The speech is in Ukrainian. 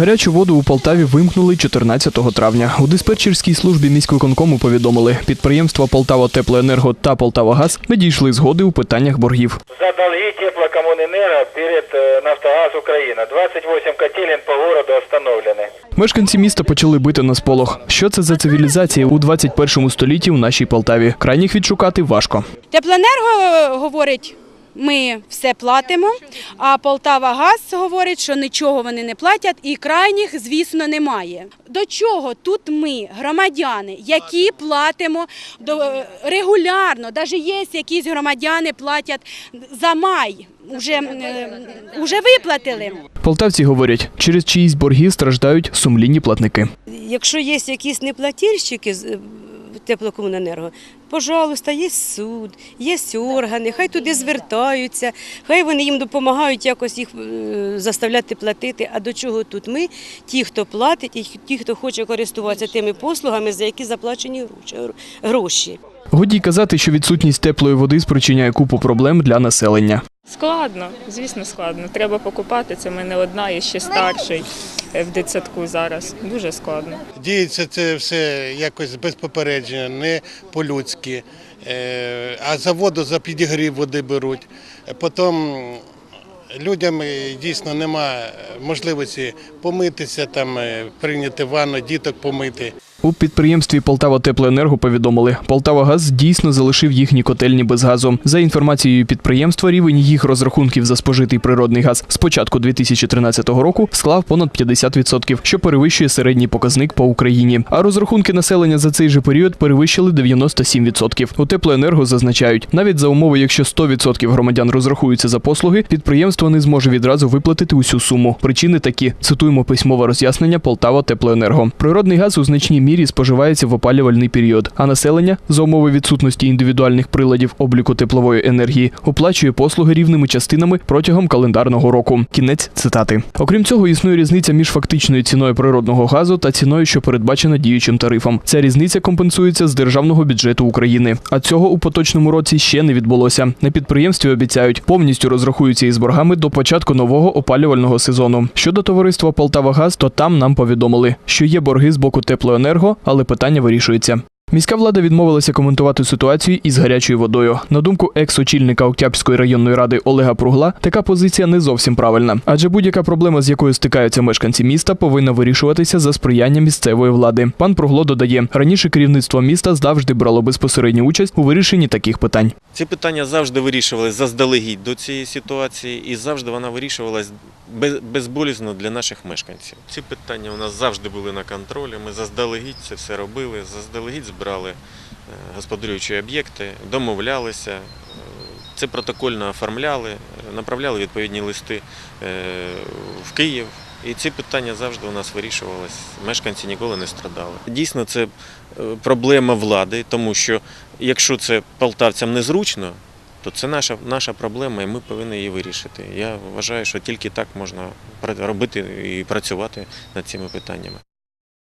Гарячу воду у Полтаві вимкнули 14 травня. У диспетчерській службі міськвиконкому повідомили, підприємства Полтава Теплоенерго та Полтавагаз не дійшли згоди у питаннях боргів. За долги теплокоммунэнерго перед э, Нафтогаз Украина. 28 котелен по городу остановлены. Мешканці міста почали бити на сполох. Що це за цивілізація у 21 столітті в нашій Полтаві? Крайніх відшукати важко. Теплоенерго говорить, ми все платимо, а Полтава Газ говорить, що нічого вони не платять і крайніх, звісно, немає. До чого тут ми, громадяни, які платимо до, регулярно, навіть є якісь громадяни платять за май, вже, е, вже виплатили. Полтавці говорять, через чиїсь борги страждають сумлінні платники. Якщо є якісь е, теплокомуненерго, пожалуйста, є суд, є органи, хай туди звертаються, хай вони їм допомагають якось їх е, заставляти платити. А до чого тут ми, ті, хто платить, і ті, хто хоче користуватися тими послугами, за які заплачені гроші- гроші. Годі казати, що відсутність теплої води спричиняє купу проблем для населення. Складно, звісно, складно. Треба покупати. Це в мене одна і ще старший в дитсадку зараз. Дуже складно. Діється це все якось без попередження, не по-людськи. Е, А за воду, за підігрів води беруть. Потім людям е, дійсно немає можливості помитися, там, е, прийняти ванну, діток помити. У підприємстві Полтава Теплоенерго повідомили, Полтавагаз дійсно залишив їхні котельні без газу. За інформацією підприємства, рівень їх розрахунків за спожитий природний газ з початку 2013 року склав понад 50%, що перевищує середній показник по Україні. А розрахунки населення за цей же період перевищили 97%. У теплоенерго зазначають, навіть за умови, якщо 100% громадян розрахуються за послуги, підприємство не зможе відразу виплатити усю суму. Причини такі цитуємо письмове роз'яснення Полтава Теплоенерго. Природний газ у значній мірі споживається в опалювальний період, а населення за умови відсутності індивідуальних приладів обліку теплової енергії оплачує послуги рівними частинами протягом календарного року. Кінець цитати. Окрім цього, існує різниця між фактичною ціною природного газу та ціною, що передбачена діючим тарифом. Ця різниця компенсується з державного бюджету України. А цього у поточному році ще не відбулося. На підприємстві обіцяють повністю розрахуються із боргами до початку нового опалювального сезону. Щодо товариства Полтавагаз, то там нам повідомили, що є борги з боку теплоенерго, але питання вирішується. Міська влада відмовилася коментувати ситуацію із гарячою водою. На думку екс-очільника Октябрської районної ради Олега Пругла, така позиція не зовсім правильна, адже будь-яка проблема, з якою стикаються мешканці міста, повинна вирішуватися за сприяння місцевої влади. Пан Пругло додає, раніше керівництво міста завжди брало безпосередню участь у вирішенні таких питань. Ці питання завжди вирішувалися заздалегідь до цієї ситуації, і завжди вона вирішувалась без- безболісно для наших мешканців. Ці питання у нас завжди були на контролі. Ми заздалегідь це все робили, заздалегідь збирали е, господарюючі об'єкти, домовлялися. е, Це протокольно оформляли, е, направляли відповідні листи в Київ. І ці питання завжди у нас вирішувалися. Мешканці ніколи не страдали. Дійсно, це е, проблема влади, тому що якщо це полтавцям незручно, то це наша, наша проблема, і ми повинні її вирішити. Я вважаю, що тільки так можна робити і працювати над цими питаннями.